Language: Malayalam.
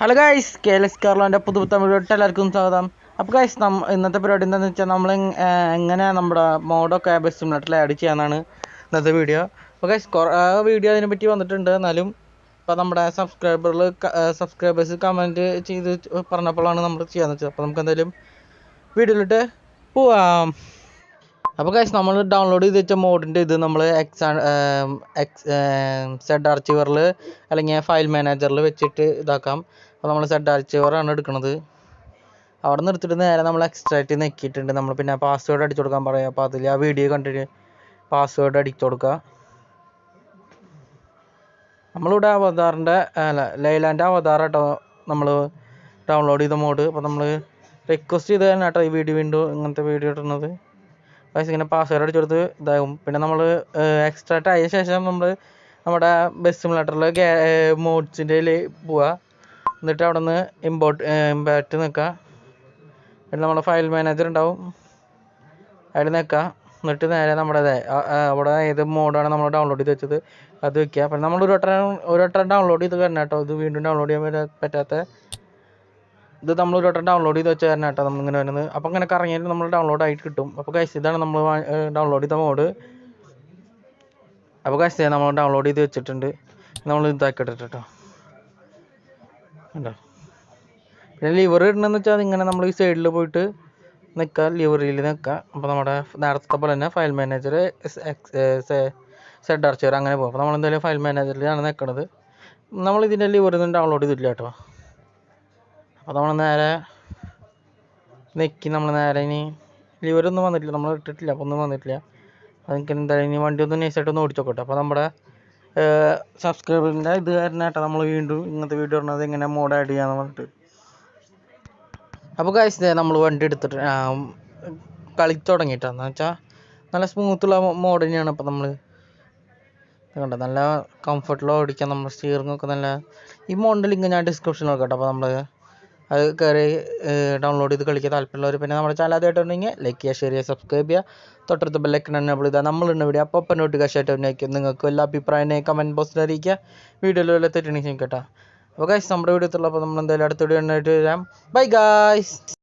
Hello guys K L S കേരളന്റെ പുതു തമിഴോട്ട് എല്ലാവർക്കും സ്വാഗതം. അപ്പോൾ ഗൈസ് നമ്മ ഇന്നത്തെ പരിപാടി എന്താണെന്ന് വെച്ചാൽ നമ്മൾ എങ്ങനെ നമ്മുടെ മോഡൊക്കെ ബസ് സിമുലേറ്ററിൽ ആഡ് ചെയ്യാനാണ് ഇന്നത്തെ വീഡിയോ അപ്പോൾ ഗൈസ് കുറേ വീഡിയോ അതിനെ പറ്റി വന്നിട്ടുണ്ട്. എന്നാലും ഇപ്പോൾ നമ്മുടെ സബ്സ്ക്രൈബറിൽ സബ്സ്ക്രൈബേഴ്സ് കമന്റ് ചെയ്ത് പറഞ്ഞപ്പോഴാണ് നമ്മൾ ചെയ്യാന്ന് വെച്ചത്. അപ്പോൾ നമുക്ക് എന്തായാലും വീഡിയോയിലിട്ട് പോവാം. അപ്പോൾ ഗൈസ് നമ്മൾ ഡൗൺലോഡ് ചെയ്ത് വെച്ച മോഡിന്റെ ഇത് നമ്മൾ എക്സ് എക്സ് സെഡ് ആർച്ചിവറിൽ അല്ലെങ്കിൽ ഫയൽ മാനേജറിൽ വെച്ചിട്ട് ഇതാക്കാം. അപ്പോൾ നമ്മൾ സെഡ് ആർച്ചിവറാണ് എടുക്കുന്നത് അവിടെ നിന്ന് എടുത്തിട്ട് നേരെ നമ്മൾ എക്സ്ട്രാക്റ്റ് നെക്കിയിട്ടുണ്ട്. നമ്മൾ പിന്നെ പാസ്വേഡ് അടിച്ചു കൊടുക്കാൻ പറയാം. അപ്പോൾ അതിൽ ആ വീഡിയോ കണ്ടിട്ട് പാസ്വേഡ് അടിച്ചു കൊടുക്കുക നമ്മളിവിടെ അവതാറിന്റെ അല്ല ലൈലാന്റെ അവതാർ കേട്ടോ നമ്മൾ ഡൗൺലോഡ് ചെയ്ത മോഡ് അപ്പോൾ നമ്മൾ റിക്വസ്റ്റ് ചെയ്ത് തന്നെ ഈ വീഡിയോ വീണ്ടും ഇങ്ങനത്തെ വീഡിയോ ഇടുന്നത്. പക്ഷേ ഇങ്ങനെ പാസ്വേഡ് അടിച്ചു കൊടുത്ത് ഇതാകും. പിന്നെ നമ്മൾ എക്സ്ട്രാക്റ്റ് ആയ ശേഷം നമ്മൾ നമ്മുടെ ബസ് സിമുലേറ്ററിൽ മോഡ്സിന്റെ പോവുക എന്നിട്ട് അവിടെ നിന്ന് ഇമ്പോർട്ട് ഇമ്പാക്റ്റ് നിൽക്കുക പിന്നെ നമ്മുടെ ഫയൽ മാനേജർ ഉണ്ടാവും. അതിൽ നിൽക്കുക എന്നിട്ട് നേരെ നമ്മുടെ അവിടെ ഏത് മോഡാണ് നമ്മൾ ഡൗൺലോഡ് ചെയ്ത് വെച്ചത്? അത് വെക്കുക അപ്പം നമ്മൾ ഒരു വട്ടം ഒരു വട്ടം ഡൗൺലോഡ് ചെയ്ത് തരണം കേട്ടോ. ഇത് വീണ്ടും ഡൗൺലോഡ് ചെയ്യാൻ പറ്റാ- പറ്റാത്ത ഇത് നമ്മൾ ഒരു വട്ടം ഡൗൺലോഡ് ചെയ്ത് വെച്ച് തരണം കേട്ടോ. നമ്മളിങ്ങനെ വരുന്നത്. അപ്പോൾ അങ്ങനെ കറങ്ങിയാൽ നമ്മൾ ഡൗൺലോഡ് ആയിട്ട് കിട്ടും. അപ്പോൾ കഴിച്ച് ഇതാണ് നമ്മൾ ഡൗൺലോഡ് ചെയ്ത മോഡ് അപ്പോൾ കഴിച്ച് നമ്മൾ ഡൗൺലോഡ് ചെയ്ത് വെച്ചിട്ടുണ്ട്. നമ്മൾ ഇതാക്കിയിട്ട് കേട്ടോ. കണ്ടോ? പിന്നെ ലിവർ ഇടണമെന്ന് വെച്ചാൽ ഇങ്ങനെ നമ്മൾ ഈ സൈഡിൽ പോയിട്ട് നിൽക്കുക ലിവറിയിൽ നിൽക്കുക അപ്പോൾ നമ്മുടെ നേരത്തെ പോലെ തന്നെ ഫയൽ മാനേജർ സെഡ് അർച്ചർ അങ്ങനെ പോകും അപ്പോൾ നമ്മൾ എന്തായാലും ഫയൽ മാനേജറിലാണ് നിൽക്കുന്നത് നമ്മൾ ഇതിന്റെ ലിവറിൽ നിന്ന് ഡൗൺലോഡ് ചെയ്തില്ല കേട്ടോ. അപ്പോൾ നമ്മൾ നേരെ നിൽക്കി നമ്മൾ നേരെ ഇനി ലിവറൊന്നും വന്നിട്ടില്ല. നമ്മൾ ഇട്ടിട്ടില്ല അപ്പോൾ ഒന്നും വന്നിട്ടില്ല. അതെനിക്ക് എന്തായാലും ഇനി വണ്ടി ഒന്ന് നൈസായിട്ട് ഒന്ന് ഓടിച്ചോക്കട്ടെ. അപ്പോൾ നമ്മുടെ സബ്സ്ക്രൈബറിന്റെ ഇത് കാരണമായിട്ടാണ് നമ്മൾ വീണ്ടും ഇങ്ങനത്തെ വീഡിയോ ഇടുന്നത് എങ്ങനെ മോഡ് ആഡ് ചെയ്യാന്ന് പറഞ്ഞിട്ട്. അപ്പോൾ കാശ് നമ്മൾ വണ്ടി എടുത്തിട്ട് കളി കളിച്ച് തുടങ്ങിയിട്ടാന്ന് വെച്ചാൽ നല്ല സ്മൂത്തുള്ള മോഡ് തന്നെയാണ് അപ്പോൾ നമ്മൾ കണ്ടോ? നല്ല കംഫർട്ടിൽ ഓടിക്കാൻ നമ്മൾ സ്റ്റിയറിങ്ങൊക്കെ നല്ല ഈ മോഡൽ ലിങ്ക് ഞാൻ ഡിസ്ക്രിപ്ഷനിൽ നോക്കട്ടെ അപ്പോൾ നമ്മൾ അത് കയറി ഡൗൺലോഡ് ചെയ്ത് കളിക്കാൻ താല്പര്യമുള്ളവർ പിന്നെ നമ്മുടെ ചാനൽ ആദ്യമായിട്ടുണ്ടെങ്കിൽ ലൈക്ക് ചെയ്യുക ഷെയർ ചെയ്യുക സബ്സ്ക്രൈബ് ചെയ്യുക. തൊട്ടടുത്ത് ബെല്ലൈക്കൺ എനേബിൾ ചെയ്താൽ നമ്മളുണ്ട് വീഡിയോ അപ്പോൾ അപ്പം നോട്ടിഫിക്കേഷൻ ആയിട്ട് നിങ്ങൾക്ക് എല്ലാ അഭിപ്രായം കമന്റ് ബോക്സിൽ അറിയിക്കുക. വീഡിയോയിൽ വല്ല തെറ്റുണ്ടെങ്കിൽ കേട്ടോ. അപ്പോൾ ഗൈസ് നമ്മുടെ വീഡിയോ എത്തുള്ളൂ അപ്പോൾ നമ്മൾ എന്തായാലും അടുത്ത വീഡിയോ ഉണ്ടായിട്ട് വരാം. Bye guys